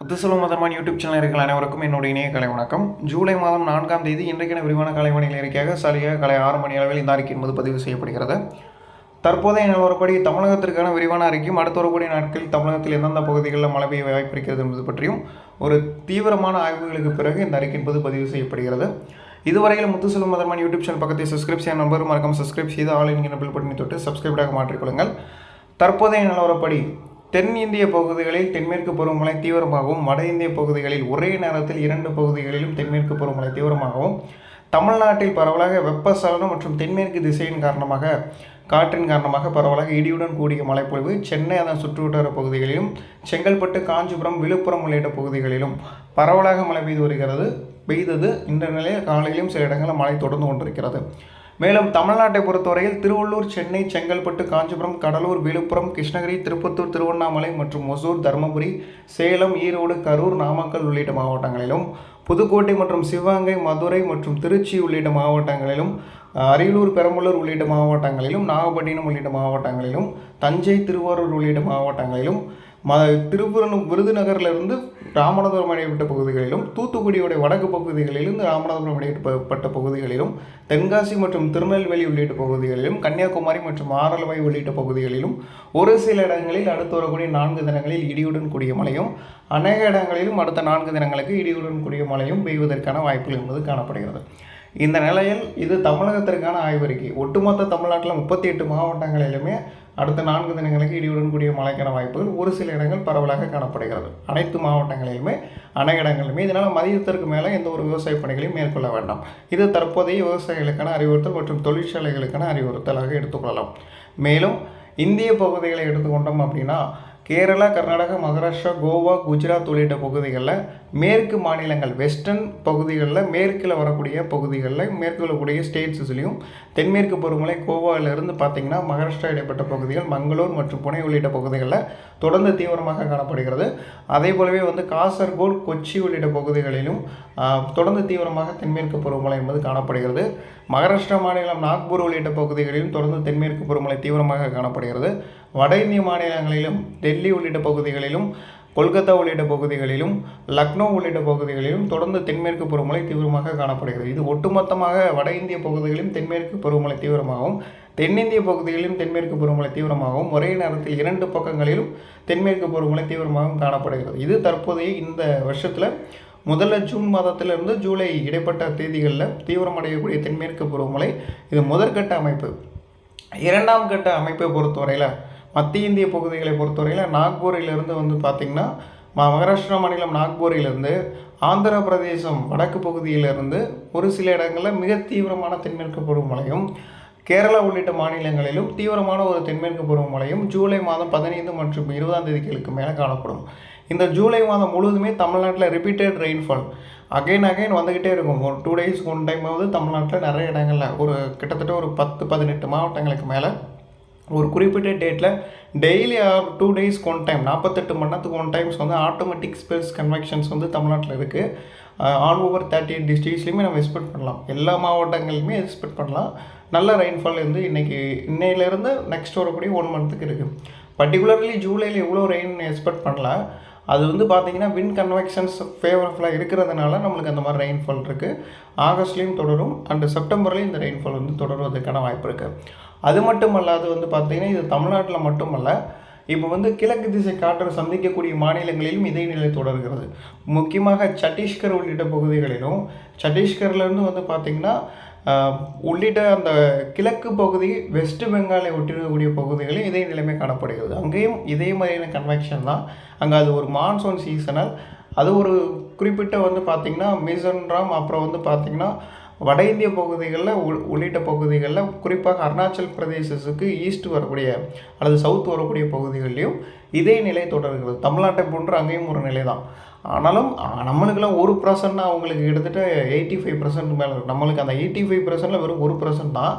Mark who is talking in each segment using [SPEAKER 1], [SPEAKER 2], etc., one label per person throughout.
[SPEAKER 1] முத்துசெல்வம் மதமான YouTube channel இருக்கிற அனைவருக்கும் என்னுடைய இணைய கலை வணக்கம். ஜூலை மாதம் நான்காம் தேதி இன்றைக்கான விரிவான கலைமணியில் இருக்கையாக சரியாக கலை ஆறு மணி அளவில் இந்த அறிக்கை என்பது பதிவு செய்யப்படுகிறது. தற்போதைய நிலவரப்படி தமிழகத்திற்கான விரிவான அறிக்கையும் அடுத்த வரக்கூடிய நாட்களில் தமிழகத்தில் எந்தெந்த பகுதிகளில் மழை பெய்ய வாய்ப்பு இருக்கிறது என்பது பற்றியும் ஒரு தீவிரமான ஆய்வுகளுக்கு பிறகு இந்த அறிக்கை என்பது பதிவு செய்யப்படுகிறது. இதுவரையில் முத்துசெல்வம் மதமான யூடியூப் சேனல் பக்கத்தை சப்ஸ்கிரைப் செய்ய நம்பர் மறக்காமல் சப்ஸ்கிரைப் செய்து ஆல் என்கிற பில் பட்டினி தொட்டு சப்ஸ்கிரைப்டாக மாற்றிக்கொள்ளுங்கள். தற்போதைய நிலவரப்படி தென் இந்திய பகுதிகளில் தென்மேற்கு பருவமழை தீவிரமாகவும் வட இந்திய பகுதிகளில் ஒரே நேரத்தில் இரண்டு பகுதிகளிலும் தென்மேற்கு பருவமழை தீவிரமாகவும் தமிழ்நாட்டில் பரவலாக வெப்பசலனம் மற்றும் தென்மேற்கு திசையின் காரணமாக காற்றின் காரணமாக பரவலாக இடியுடன் கூடிய மழைப்பொழிவு சென்னை அதன் சுற்றுவட்டார பகுதிகளிலும் செங்கல்பட்டு காஞ்சிபுரம் விழுப்புரம் உள்ளிட்ட பகுதிகளிலும் பரவலாக மழை பெய்து வருகிறது. பெய்தது இந்த நிலையில் காலையிலும் சில இடங்களில் மழை தொடர்ந்து கொண்டிருக்கிறது. மேலும் தமிழ்நாட்டை பொறுத்தவரையில் திருவள்ளூர் சென்னை செங்கல்பட்டு காஞ்சிபுரம் கடலூர் விழுப்புரம் கிருஷ்ணகிரி திருப்பத்தூர் திருவண்ணாமலை மற்றும் ஒசூர் தருமபுரி சேலம் ஈரோடு கரூர் நாமக்கல் உள்ளிட்ட மாவட்டங்களிலும் புதுக்கோட்டை மற்றும் சிவகங்கை மதுரை மற்றும் திருச்சி உள்ளிட்ட மாவட்டங்களிலும் அரியலூர் பெரம்பலூர் உள்ளிட்ட மாவட்டங்களிலும் நாகப்பட்டினம் உள்ளிட்ட மாவட்டங்களிலும் தஞ்சை திருவாரூர் உள்ளிட்ட மாவட்டங்களிலும் ம திருப்புரணம் விருதுநகர்லேருந்து ராமநாதபுரம் இடைப்பட்ட பகுதிகளிலும் தூத்துக்குடியுடைய வடக்கு பகுதிகளிலிருந்து ராமநாதபுரம் இடைப்பட்ட பகுதிகளிலும் தென்காசி மற்றும் திருநெல்வேலி உள்ளிட்ட பகுதிகளிலும் கன்னியாகுமரி மற்றும் ஆரல்வாய் உள்ளிட்ட பகுதிகளிலும் ஒரு சில இடங்களில் அடுத்து வரக்கூடிய நான்கு தினங்களில் இடியுடன் கூடிய மழையும் அநேக இடங்களிலும் அடுத்த நான்கு தினங்களுக்கு இடியுடன் கூடிய மழையும் பெய்வதற்கான வாய்ப்புகள் என்பது காணப்படுகிறது. இந்த நிலையில் இது தமிழகத்திற்கான ஆய்வறிக்கை. ஒட்டுமொத்த தமிழ்நாட்டில் முப்பத்தி எட்டு மாவட்டங்களிலுமே அடுத்த நான்கு தினங்களுக்கு இடியுடன் கூடிய மழைக்கான வாய்ப்புகள் ஒரு சில இடங்கள் பரவலாக காணப்படுகிறது. அனைத்து மாவட்டங்களிலுமே அனை இடங்களிலுமே இதனால் மதியத்திற்கு மேலே எந்த ஒரு விவசாய பணிகளையும் மேற்கொள்ள வேண்டாம். இது தற்போதைய விவசாயிகளுக்கான அறிவுறுத்தல் மற்றும் தொழிற்சாலைகளுக்கான அறிவுறுத்தலாக எடுத்துக்கொள்ளலாம் மேலும் இந்திய பகுதிகளை எடுத்துக்கொண்டோம் அப்படின்னா கேரளா கர்நாடகா மகாராஷ்டிரா கோவா குஜராத் உள்ளிட்ட பகுதிகளில் மேற்கு மாநிலங்கள் வெஸ்டர்ன் பகுதிகளில் மேற்கில் வரக்கூடிய பகுதிகளில் மேற்கு வரக்கூடிய ஸ்டேட்ஸ்லையும் தென்மேற்கு பருவமழை கோவாவிலிருந்து பார்த்திங்கன்னா மகாராஷ்டிரா இடைப்பட்ட பகுதிகள் மங்களூர் மற்றும் புனே உள்ளிட்ட பகுதிகளில் தொடர்ந்து தீவிரமாக காணப்படுகிறது. அதே போலவே வந்து காசர்கோடு கொச்சி உள்ளிட்ட பகுதிகளிலும் தொடர்ந்து தீவிரமாக தென்மேற்கு பருவமழை என்பது காணப்படுகிறது. மகாராஷ்டிரா மாநிலம் நாக்பூர் உள்ளிட்ட பகுதிகளிலும் தொடர்ந்து தென்மேற்கு பருவமழை தீவிரமாக காணப்படுகிறது. வட இந்திய மாநிலங்களிலும் டெல்லி உள்ளிட்ட பகுதிகளிலும் கொல்கத்தா உள்ளிட்ட பகுதிகளிலும் லக்னோ உள்ளிட்ட பகுதிகளிலும் தொடர்ந்து தென்மேற்கு பருவமழை தீவிரமாக காணப்படுகிறது. இது ஒட்டுமொத்தமாக வட இந்திய பகுதிகளிலும் தென்மேற்கு பருவமழை தீவிரமாகவும் தென்னிந்திய பகுதிகளிலும் தென்மேற்கு பருவமழை தீவிரமாகவும் ஒரே நேரத்தில் இரண்டு பக்கங்களிலும் தென்மேற்கு பருவமழை தீவிரமாகவும் காணப்படுகிறது. இது தற்போதைய இந்த வருஷத்தில் முதல்ல ஜூன் மாதத்திலிருந்து ஜூலை இடைப்பட்ட தேதிகளில் தீவிரமடையக்கூடிய தென்மேற்கு பருவமழை இது முதற்கட்ட அமைப்பு. இரண்டாம் கட்ட அமைப்பை பொறுத்தவரையில் மத்திய இந்திய பகுதிகளை பொறுத்தவரையில் நாக்பூரிலிருந்து வந்து பார்த்திங்கன்னா மகாராஷ்டிரா மாநிலம் நாக்பூரிலிருந்து ஆந்திர பிரதேசம் வடக்கு பகுதியிலிருந்து ஒரு சில இடங்களில் மிக தீவிரமான தென்மேற்கு பருவமழையும் கேரளா உள்ளிட்ட மாநிலங்களிலும் தீவிரமான ஒரு தென்மேற்கு பருவமழையும் ஜூலை மாதம் பதினைந்து மற்றும் இருபதாம் தேதிகளுக்கு மேலே காணப்படும். இந்த ஜூலை மாதம் முழுவதுமே தமிழ்நாட்டில் ரிப்பீட்டட் ரெயின்ஃபால் அகைன் அகைன் வந்துக்கிட்டே இருக்கும். ஒரு டூ டேஸ் ஒன் டைமாவது தமிழ்நாட்டில் நிறைய இடங்களில் ஒரு கிட்டத்தட்ட ஒரு பத்து பதினெட்டு மாவட்டங்களுக்கு மேலே ஒரு குறிப்பிட்ட டேட்டில் டெய்லி டூ டேஸ்க்கு ஒன் டைம் நாற்பத்தெட்டு மணி நேரத்துக்கு ஒன் டைம்ஸ் வந்து ஆட்டோமேட்டிக் ஸ்பெல்ஸ் கன்வெக்ஷன்ஸ் வந்து தமிழ்நாட்டில் இருக்குது ஆல் ஓவர் தேர்ட்டி எயிட் டிஸ்ட்ரிக்ஸ்லையுமே நம்ம எக்ஸ்பெக்ட் பண்ணலாம். எல்லா மாவட்டங்களையுமே எக்ஸ்பெக்ட் பண்ணலாம். நல்ல ரெயின்ஃபால் வந்து இன்றைக்கி இன்னையிலேருந்து நெக்ஸ்ட் வரக்கூடிய ஒன் மந்த்துக்கு இருக்குது பர்டிகுலர்லி ஜூலையில் எவ்வளோ ரெயின் எக்ஸ்பெக்ட் பண்ணல. அது வந்து பார்த்திங்கன்னா வின் கன்வெக்ஷன்ஸ் ஃபேவரஃபுல்லாக இருக்கிறதுனால நம்மளுக்கு அந்த மாதிரி ரெயின்ஃபால் இருக்குது ஆகஸ்ட்லேயும் தொடரும். அண்டு செப்டம்பர்லேயும் இந்த ரெயின்ஃபால் வந்து தொடருவதற்கான வாய்ப்பு இருக்குது அது மட்டும் அல்லாது வந்து பார்த்திங்கன்னா இது தமிழ்நாட்டில் மட்டுமல்ல இப்போ வந்து கிழக்கு திசை காற்று சந்திக்கக்கூடிய மாநிலங்களிலும் இதே நிலை தொடர்கிறது. முக்கியமாக சத்தீஸ்கர் உள்ளிட்ட பகுதிகளிலும் சத்தீஸ்கர்லேருந்து வந்து பார்த்திங்கன்னா உள்ளிட்ட அந்த கிழக்கு பகுதி வெஸ்ட் பெங்காலை ஒட்டிருக்கக்கூடிய பகுதிகளில் இதே நிலைமை காணப்படுகிறது. அங்கேயும் இதே மாதிரியான கன்வெக்ஷன் தான். அங்கே அது ஒரு மான்சூன் சீசனல் அது ஒரு குறிப்பிட்ட வந்து பார்த்திங்கன்னா மிசோராம் அப்புறம் வந்து பார்த்திங்கன்னா வட இந்திய பகுதிகளில் உள்ளிட்ட பகுதிகளில் குறிப்பாக அருணாச்சல் பிரதேசத்துக்கு ஈஸ்ட் வரக்கூடிய அல்லது சவுத் வரக்கூடிய பகுதிகளிலையும் இதே நிலை தொடர்கிறது. தமிழ்நாட்டை போன்று அங்கேயும் ஒரு நிலை தான் ஆனாலும் நம்மளுக்கெல்லாம் ஒரு பர்சன்ட்னா அவங்களுக்கு கிட்டத்தட்ட எயிட்டி ஃபைவ் பர்சன்ட் மேலே இருக்கும் நம்மளுக்கு அந்த எயிட்டி ஃபைவ் பர்சன்ட்டில் வெறும் ஒரு பர்சன்ட் தான்.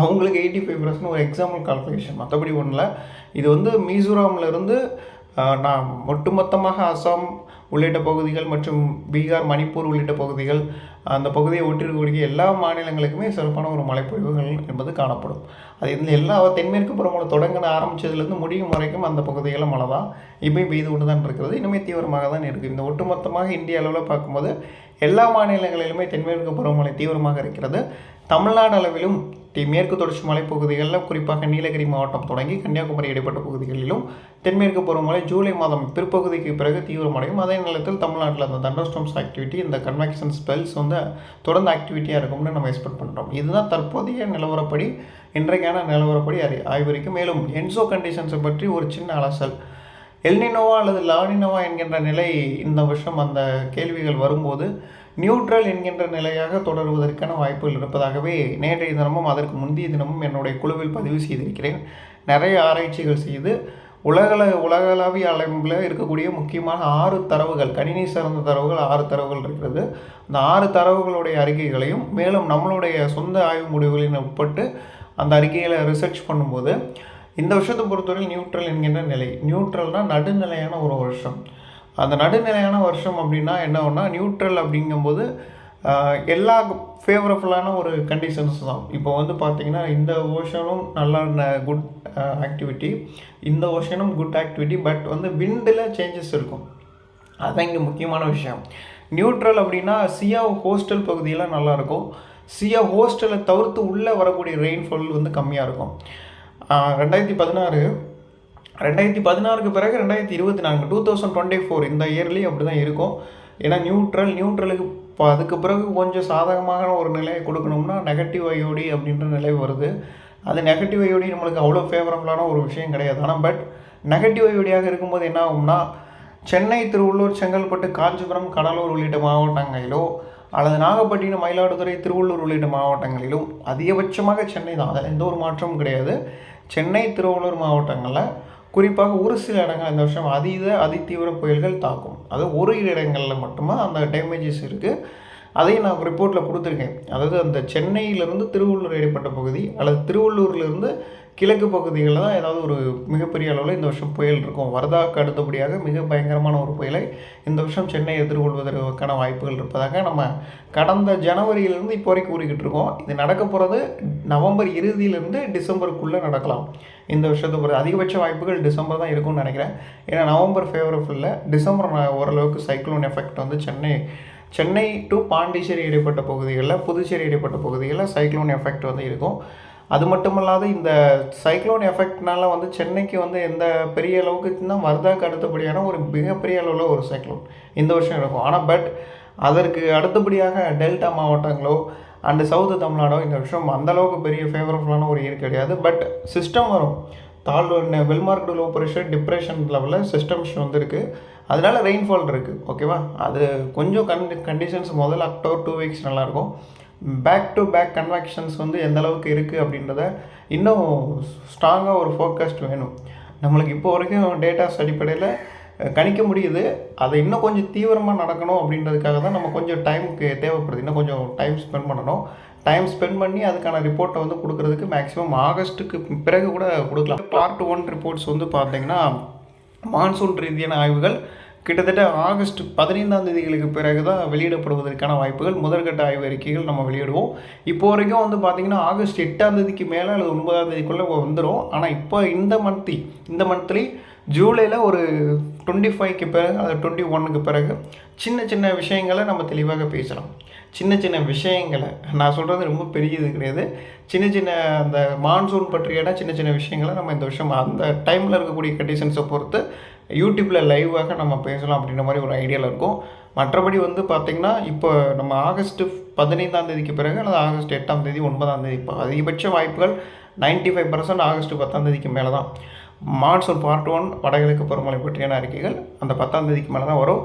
[SPEAKER 1] அவங்களுக்கு எயிட்டி ஃபைவ் பர்சன்ட் ஒரு எக்ஸாம்பிள் கால்குலேஷன் மற்றபடி ஒன்றில் இது வந்து மிசோராமில் இருந்து நான் ஒட்டுமொத்தமாக அசாம் உள்ளிட்ட பகுதிகள் மற்றும் பீகார் மணிப்பூர் உள்ளிட்ட பகுதிகள் அந்த பகுதியை ஒட்டிருக்கக்கூடிய எல்லா மாநிலங்களுக்குமே சிறப்பான ஒரு மழைப்பொழிவுகள் என்பது காணப்படும். அது இந்த எல்லா தென்மேற்கு பருவமழை தொடங்கின ஆரம்பிச்சதுலேருந்து முடியும் வரைக்கும் அந்த பகுதிகளில் மழை தான் இப்போயும் பெய்து கொண்டு தான் இருக்கிறது. இனிமேல் தீவிரமாக தான் இருக்குது இந்த ஒட்டுமொத்தமாக இந்திய அளவில் பார்க்கும்போது எல்லா மாநிலங்களிலுமே தென்மேற்கு பருவமழை தீவிரமாக இருக்கிறது. தமிழ்நாடு அளவிலும் தி- மேற்கு தொடர்ச்சி மலைப்பகுதிகளில் குறிப்பாக நீலகிரி மாவட்டம் தொடங்கி கன்னியாகுமரி இடைப்பட்ட பகுதிகளிலும் தென்மேற்கு பருவமழை ஜூலை மாதம் பிற்பகுதிக்கு பிறகு தீவிரமடையும். அதே நேரத்தில் தமிழ்நாட்டில் அந்த தண்டர்ஸ்டோம்ஸ் ஆக்டிவிட்டி இந்த கன்வெக்ஷன் ஸ்பெல்ஸ் வந்து தொடர்ந்து ஆக்டிவிட்டியாக இருக்கும்னு நம்ம எக்ஸ்பெக்ட் பண்ணுறோம் இதுதான் தற்போதைய நிலவரப்படி இன்றைக்கான நிலவரப்படி அறி ஆய்வறிக்கும் மேலும் என்சோ கண்டிஷன்ஸை பற்றி ஒரு சின்ன அலசல். எல்னினோவா அல்லது லானினோவா என்கின்ற நிலை இந்த வருஷம் அந்த கேள்விகள் வரும்போது நியூட்ரல் என்கின்ற நிலையாக தொடருவதற்கான வாய்ப்புகள் இருப்பதாகவே நேற்றைய தினமும் அதற்கு முந்தைய தினமும் என்னுடைய குழுவில் பதிவு செய்திருக்கிறேன். நிறைய ஆராய்ச்சிகள் செய்து உலகள உலகளாவிய அளவில் இருக்கக்கூடிய முக்கியமான ஆறு தரவுகள் கணினி சார்ந்த தரவுகள் ஆறு தரவுகள் இருக்கிறது. அந்த ஆறு தரவுகளுடைய அறிக்கைகளையும் மேலும் நம்மளுடைய சொந்த ஆய்வு முடிவுகளின் உட்பட்டு அந்த அறிக்கைகளை ரிசர்ச் பண்ணும்போது இந்த வருஷத்தை பொறுத்தவரை நியூட்ரல் என்கின்ற நிலை நியூட்ரல்னால் நடுநிலையான ஒரு வருஷம். அந்த நடுநிலையான வருஷம் அப்படின்னா என்ன ஒன்றா நியூட்ரல் அப்படிங்கும்போது எல்லா ஃபேவரபுளான ஒரு கண்டிஷன்ஸ் தான். இப்போ வந்து பார்த்திங்கன்னா இந்த ஓஷனும் நல்ல குட் ஆக்டிவிட்டி இந்த ஓஷனும் குட் ஆக்டிவிட்டி பட் வந்து விண்டில் சேஞ்சஸ் இருக்கும். அதுதான் இங்கே முக்கியமான விஷயம். நியூட்ரல் அப்படின்னா சியா ஹோஸ்டல் பகுதியெல்லாம் நல்லாயிருக்கும் சியா ஹோஸ்டலை தவிர்த்து உள்ளே வரக்கூடிய ரெயின்ஃபால் வந்து கம்மியாக இருக்கும். ரெண்டாயிரத்தி பதினாறு ரெண்டாயிரத்தி பதினாறுக்கு பிறகு ரெண்டாயிரத்தி இருபத்தி நான்கு டூ தௌசண்ட் டுவெண்ட்டி ஃபோர் இந்த இயர்லேயும் அப்படி தான் இருக்கும். ஏன்னா நியூட்ரல் நியூட்ரலுக்கு இப்போ அதுக்கு பிறகு கொஞ்சம் சாதகமான ஒரு நிலையை கொடுக்கணும்னா நெகட்டிவ் ஐயோடி அப்படின்ற நிலை வருது. அது நெகட்டிவ் ஐயோடி நம்மளுக்கு அவ்வளோ ஃபேவரபுளான ஒரு விஷயம் கிடையாது. ஆனால் பட் நெகட்டிவ் ஐயோடியாக இருக்கும்போது என்ன ஆகும்னா சென்னை திருவள்ளூர் செங்கல்பட்டு காஞ்சிபுரம் கடலூர் உள்ளிட்ட மாவட்டங்களிலோ அல்லது நாகப்பட்டினம் மயிலாடுதுறை திருவள்ளூர் உள்ளிட்ட மாவட்டங்களிலும் அதிகபட்சமாக சென்னை தான். அதில் எந்த ஒரு மாற்றமும் கிடையாது. சென்னை திருவள்ளூர் மாவட்டங்களில் குறிப்பாக ஒரு சில இடங்கள் இந்த வருஷம் அதீத அதிதீவிர புயல்கள் தாக்கும். அது ஒரு இடங்களில் மட்டுமே? அந்த டேமேஜஸ் இருக்குது அதையும் நான் ரிப்போர்ட்டில் கொடுத்துருக்கேன். அதாவது அந்த சென்னையிலேருந்து திருவள்ளூர் இடைப்பட்ட பகுதி அல்லது திருவள்ளூர்லேருந்து கிழக்கு பகுதிகளில் தான் ஏதாவது ஒரு மிகப்பெரிய அளவில் இந்த வருஷம் புயல் இருக்கும். வரதாக்கு அடுத்தபடியாக மிக பயங்கரமான ஒரு புயலை இந்த வருஷம் சென்னை எதிர்கொள்வதற்கான வாய்ப்புகள் இருப்பதாக நம்ம கடந்த ஜனவரியிலேருந்து இப்போ வரைக்கும் கூறிக்கிட்டு இருக்கோம். இது நடக்க போகிறது நவம்பர் இறுதியிலேருந்து டிசம்பருக்குள்ளே நடக்கலாம். இந்த வருஷத்தை பொறுத்த அதிகபட்ச வாய்ப்புகள் டிசம்பர் தான் இருக்கும்னு நினைக்கிறேன். ஏன்னா நவம்பர் ஃபேவரபுல்ல டிசம்பர் ஓரளவுக்கு சைக்ளோன் எஃபெக்ட் வந்து சென்னை சென்னை டு பாண்டிச்சேரி இடைப்பட்ட பகுதிகளில் புதுச்சேரி இடைப்பட்ட பகுதிகளில் சைக்ளோன் எஃபெக்ட் வந்து இருக்கும். அது மட்டும் இல்லாத இந்த சைக்ளோன் எஃபெக்ட்னால வந்து சென்னைக்கு வந்து எந்த பெரிய அளவுக்கு தான் வர்தாக்கு அடுத்தபடியான ஒரு மிகப்பெரிய அளவில் ஒரு சைக்ளோன் இந்த வருஷம் இருக்கும் ஆனால் பட் அதற்கு அடுத்தபடியாக டெல்டா மாவட்டங்களோ அண்டு சவுத்து தமிழ்நாடோ இந்த வருஷம் அந்த அளவுக்கு பெரிய ஃபேவரபுளான ஒரு இயர் கிடையாது. பட் சிஸ்டம் வரும். தாழ்வு well marked low pressure depression லெவலில் சிஸ்டம்ஸ் வந்துருக்கு. அதனால ரெயின்ஃபால் இருக்குது ஓகேவா அது கொஞ்சம் கன் கண்டிஷன்ஸ் முதல்ல அக்டோபர் டூ வீக்ஸ் நல்லாயிருக்கும் பேக் டு பேக் கன்வெக்ஷன்ஸ் வந்து எந்த அளவுக்கு இருக்குது அப்படின்றத இன்னும் ஸ்ட்ராங்காக ஒரு ஃபோக்கஸ்ட் வேணும். நம்மளுக்கு இப்போ வரைக்கும் டேட்டாஸ் அடிப்படையில் கணிக்க முடியுது. அதை இன்னும் கொஞ்சம் தீவிரமாக நடக்கணும் அப்படின்றதுக்காக தான் நம்ம கொஞ்சம் டைமுக்கு தேவைப்படுது. இன்னும் கொஞ்சம் டைம் ஸ்பெண்ட் பண்ணணும். டைம் ஸ்பெண்ட் பண்ணி அதுக்கான ரிப்போர்ட்டை வந்து கொடுக்கறதுக்கு மேக்ஸிமம் ஆகஸ்ட்டுக்கு பிறகு கூட கொடுக்கலாம். பார்ட் ஒன் ரிப்போர்ட்ஸ் வந்து பார்த்திங்கன்னா மான்சூன் ரீதியான ஆய்வுகள் கிட்டத்தட்ட ஆகஸ்ட் பதினைந்தாம் தேதிகளுக்கு பிறகு தான் வெளியிடப்படுவதற்கான வாய்ப்புகள் முதற்கட்ட ஆய்வு அறிக்கைகள் நம்ம வெளியிடுவோம். இப்போ வரைக்கும் வந்து பார்த்திங்கன்னா ஆகஸ்ட் எட்டாம் தேதிக்கு மேலே அல்லது ஒன்பதாம் தேதிக்குள்ளே வந்துடும் ஆனால் இப்போ இந்த மந்த்தி இந்த மந்த்லி ஜூலையில் ஒரு டுவெண்ட்டி ஃபைவ்க்கு பிறகு அது டுவெண்ட்டி ஒன்னுக்கு பிறகு சின்ன சின்ன விஷயங்களை நம்ம தெளிவாக பேசலாம். சின்ன சின்ன விஷயங்களை நான் சொல்கிறது ரொம்ப பெரியது கிடையாது. சின்ன சின்ன அந்த மான்சூன் பற்றியான சின்ன சின்ன விஷயங்களை நம்ம இந்த வருஷம் அந்த டைமில் இருக்கக்கூடிய கண்டிஷன்ஸை பொறுத்து யூடியூப்பில் லைவாக நம்ம பேசலாம் அப்படின்ற மாதிரி ஒரு ஐடியாவில் இருக்கும். மற்றபடி வந்து பார்த்திங்கன்னா இப்போ நம்ம ஆகஸ்ட்டு பதினைந்தாம் தேதிக்கு பிறகு அல்லது ஆகஸ்ட் எட்டாம் தேதி ஒன்பதாம் தேதி இப்போ அதிகபட்ச வாய்ப்புகள் 95% ஃபைவ் பர்சன்ட் ஆகஸ்ட் பத்தாம் தேதிக்கு மேலே தான் மான்சூன் பார்ட் ஒன் வடகிழக்கு பருவமழை பற்றியான அறிக்கைகள் அந்த பத்தாம் தேதிக்கு மேலே தான் வரும்.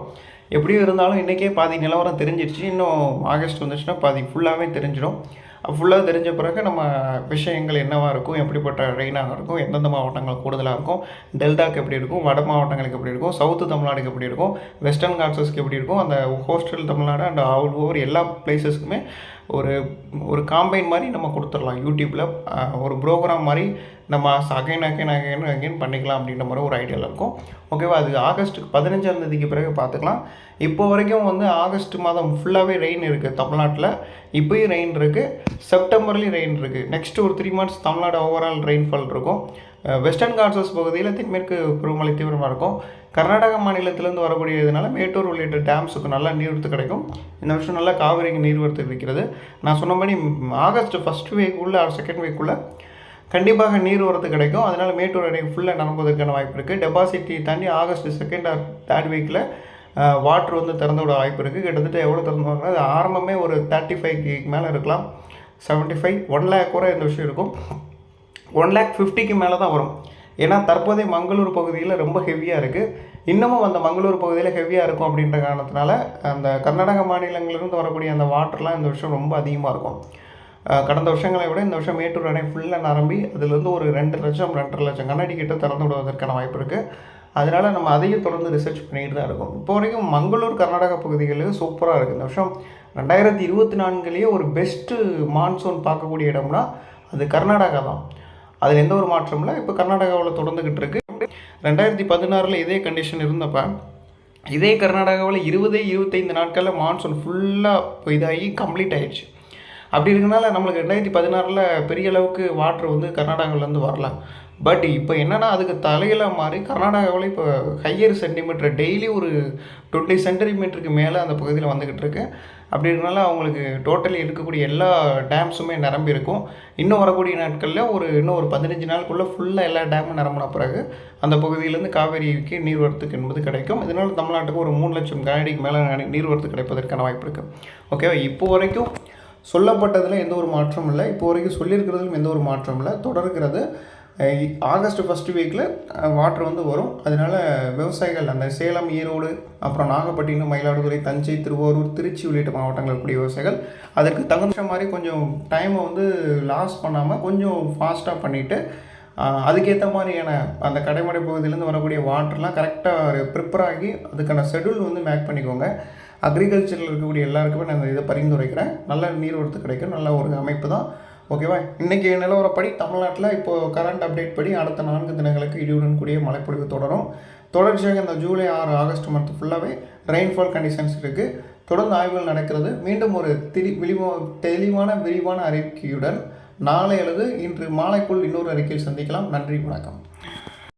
[SPEAKER 1] எப்படியும் இருந்தாலும் இன்றைக்கே பாதி நிலவரம் தெரிஞ்சிடுச்சு இன்னும் ஆகஸ்ட் வந்துச்சுன்னா பாதி ஃபுல்லாகவே தெரிஞ்சிடும். ஃபுல்லாக தெரிஞ்ச பிறகு நம்ம விஷயங்கள் என்னவாக இருக்கும் எப்படிப்பட்ட ரெயினாக இருக்கும் எந்தெந்த மாவட்டங்கள் கூடுதலாக இருக்கும் டெல்டாக்கு எப்படி இருக்கும் வட மாவட்டங்களுக்கு எப்படி இருக்கும் சவுத்து தமிழ்நாடுக்கு எப்படி இருக்கும் வெஸ்டர்ன் காட்ஸஸ்க்கு எப்படி இருக்கும் அந்த hostel Tamil Nadu and all over எல்லா பிளேசஸ்க்குமே ஒரு ஒரு காம்பைன் மாதிரி நம்ம கொடுத்துடலாம். யூடியூப்பில் ஒரு ப்ரோக்ராம் மாதிரி நம்ம அகைன் அகைன் அகைன் அகைன் பண்ணிக்கலாம் அப்படின்ற மாதிரி ஒரு ஐடியாவில் இருக்கும். ஓகேவா அது ஆகஸ்ட்டுக்கு பதினஞ்சாம் தேதிக்கு பிறகு பார்த்துக்கலாம். இப்போ வரைக்கும் வந்து ஆகஸ்ட் மாதம் ஃபுல்லாகவே ரெயின் இருக்குது தமிழ்நாட்டில். இப்போயும் ரெயின் இருக்குது செப்டம்பர்லேயும் ரெயின் இருக்குது நெக்ஸ்ட் ஒரு three months Tamil Nadu overall rainfall இருக்கும். வெஸ்டர்ன் காட்ஸஸ் பகுதியில் தென்மேற்கு பருவமழை தீவிரமாக இருக்கும். கர்நாடக மாநிலத்திலேருந்து வரக்கூடியதுனால மேட்டூர் உள்ளிட்ட டேம்ஸுக்கு நல்லா நீர்வரத்து கிடைக்கும். இந்த வருஷம் நல்லா காவிரிக்கு நீர்வரத்து இருக்கிறது. நான் சொன்னபடி மாதிரி ஆகஸ்ட் ஃபஸ்ட் வீக்குள்ளே செகண்ட் வீக்குள்ளே கண்டிப்பாக நீர் வரத்து கிடைக்கும். அதனால் மேட்டூர் அணை ஃபுல்லாக நிரம்புவதற்கான வாய்ப்பு இருக்குது டெபாசிட்டி தாண்டி ஆகஸ்ட் செகண்ட் ஆர் தேர்ட் வீக்கில் வாட்ரு வந்து திறந்து விட வாய்ப்பு இருக்குது கிட்டத்தட்ட எவ்வளோ திறந்து வாங்கினா அது ஆரம்பமே ஒரு தேர்ட்டி ஃபைவ்க்கு மேலே இருக்கலாம். செவன்ட்டி ஃபைவ் ஒன் லேக் கூட இந்த விஷயம் இருக்கும். ஒன் லேக் ஃபிஃப்டிக்கு மேலே தான் வரும். ஏன்னா தற்போதைய மங்களூர் பகுதியில் ரொம்ப ஹெவியாக இருக்குது இன்னமும் அந்த மங்களூர் பகுதியில் ஹெவியாக இருக்கும் அப்படின்ற காரணத்தினால அந்த கர்நாடக மாநிலங்களிலிருந்து வரக்கூடிய அந்த வாட்டர்லாம் இந்த வருஷம் ரொம்ப அதிகமாக இருக்கும். கடந்த வருஷங்களை விட இந்த வருஷம் மேட்டூர் அணை ஃபுல்லாக நிரம்பி அதுலேருந்து ஒரு ரெண்டு லட்சம் ரெண்டரை லட்சம் கண்ணாடி கிட்ட திறந்து விடுவதற்கான வாய்ப்பு இருக்குது அதனால் நம்ம அதையும் தொடர்ந்து ரிசர்ச் பண்ணிட்டு தான் இருக்கோம். இப்போ வரைக்கும் மங்களூர் கர்நாடகா பகுதிகளில் சூப்பராக இருக்குது இந்த வருஷம் ரெண்டாயிரத்தி இருபத்தி நான்குலேயே ஒரு பெஸ்ட்டு மான்சூன் பார்க்கக்கூடிய இடம்னா அது கர்நாடகா தான். அதில் எந்த ஒரு மாற்றமும் இல்லை. இப்போ கர்நாடகாவில் தொடர்ந்துக்கிட்டு இருக்கு. ரெண்டாயிரத்தி பதினாறில் இதே கண்டிஷன் இருந்தப்போ இதே கர்நாடகாவில் இருபதே இருபத்தைந்து நாட்களில் மான்சூன் ஃபுல்லாக இதாகி கம்ப்ளீட் ஆயிடுச்சு. அப்படி இருக்கனால நம்மளுக்கு ரெண்டாயிரத்தி பதினாறில் பெரிய அளவுக்கு வாட்ரு வந்து கர்நாடகாவிலேருந்து வரல. பட் இப்போ என்னென்னா அதுக்கு தலையில் மாறி கர்நாடகாவில் இப்போ ஹையர் சென்டிமீட்டர் டெய்லி ஒரு டுவெண்ட்டி சென்டிமீட்டருக்கு மேலே அந்த பகுதியில் வந்துக்கிட்டு இருக்கு. அப்படி இருக்கனால அவங்களுக்கு டோட்டலி இருக்கக்கூடிய எல்லா டேம்ஸுமே நிரம்பி இருக்கும். இன்னும் வரக்கூடிய நாட்களில் ஒரு இன்னும் ஒரு பதினஞ்சு நாளுக்குள்ளே ஃபுல்லாக எல்லா டேமும் நிரம்பின பிறகு அந்த பகுதியிலேருந்து காவேரிக்கு நீர்வரத்துக்கு என்பது கிடைக்கும். இதனால் தமிழ்நாட்டுக்கு ஒரு மூணு லட்சம் கனடிக்கு மேலே நீர்வரத்து கிடைப்பதற்கான வாய்ப்பு இருக்குது ஓகேவா இப்போ வரைக்கும் சொல்லப்பட்டதில் எந்த ஒரு மாற்றமும் இல்லை. இப்போ வரைக்கும் சொல்லியிருக்கிறதுலும் எந்த ஒரு மாற்றமும் இல்லை. தொடர்கிறது ஆகஸ்ட் ஃபஸ்ட் வீக்கில் வாட்டர் வந்து வரும். அதனால் விவசாயிகள் அந்த சேலம் ஈரோடு அப்புறம் நாகப்பட்டினம் மயிலாடுதுறை தஞ்சை திருவாரூர் திருச்சி உள்ளிட்ட மாவட்டங்கள் கூடிய விவசாயிகள் அதற்கு தகுந்த மாதிரி கொஞ்சம் டைமை வந்து லாஸ் பண்ணாமல் கொஞ்சம் ஃபாஸ்ட்டாக பண்ணிவிட்டு அதுக்கேற்ற மாதிரியான அந்த கடைமடை பகுதியிலேருந்து வரக்கூடிய வாட்டர்லாம் கரெக்டாக ப்ரிப்பர் ஆகி அதுக்கான ஷெடியூல் வந்து மேக் பண்ணிக்கோங்க. அக்ரிகல்ச்சரில் இருக்கக்கூடிய எல்லாருக்குமே நான் இதை பரிந்துரைக்கிறேன். நல்ல நீர் ஒருத்து கிடைக்கும். நல்ல ஒரு அமைப்பு தான். ஓகேவா இன்றைக்கி நிலவரப்படி தமிழ்நாட்டில் இப்போது கரண்ட் அப்டேட் படி அடுத்த நான்கு தினங்களுக்கு இடியுடன் கூடிய மழைப்பொழிவு தொடரும். தொடர்ச்சியாக இந்த ஜூலை ஆறு ஆகஸ்ட் மந்த் ஃபுல்லாகவே ரெயின்ஃபால் கண்டிஷன்ஸ் இருக்குது தொடர்ந்து ஆய்வுகள் நடக்கிறது. மீண்டும் ஒரு திரி விரிவா தெளிவான விரிவான அறிக்கையுடன் நாளை அல்லது இன்று மாலைக்குள் இன்னொரு அறிக்கையில் சந்திக்கலாம். நன்றி வணக்கம்.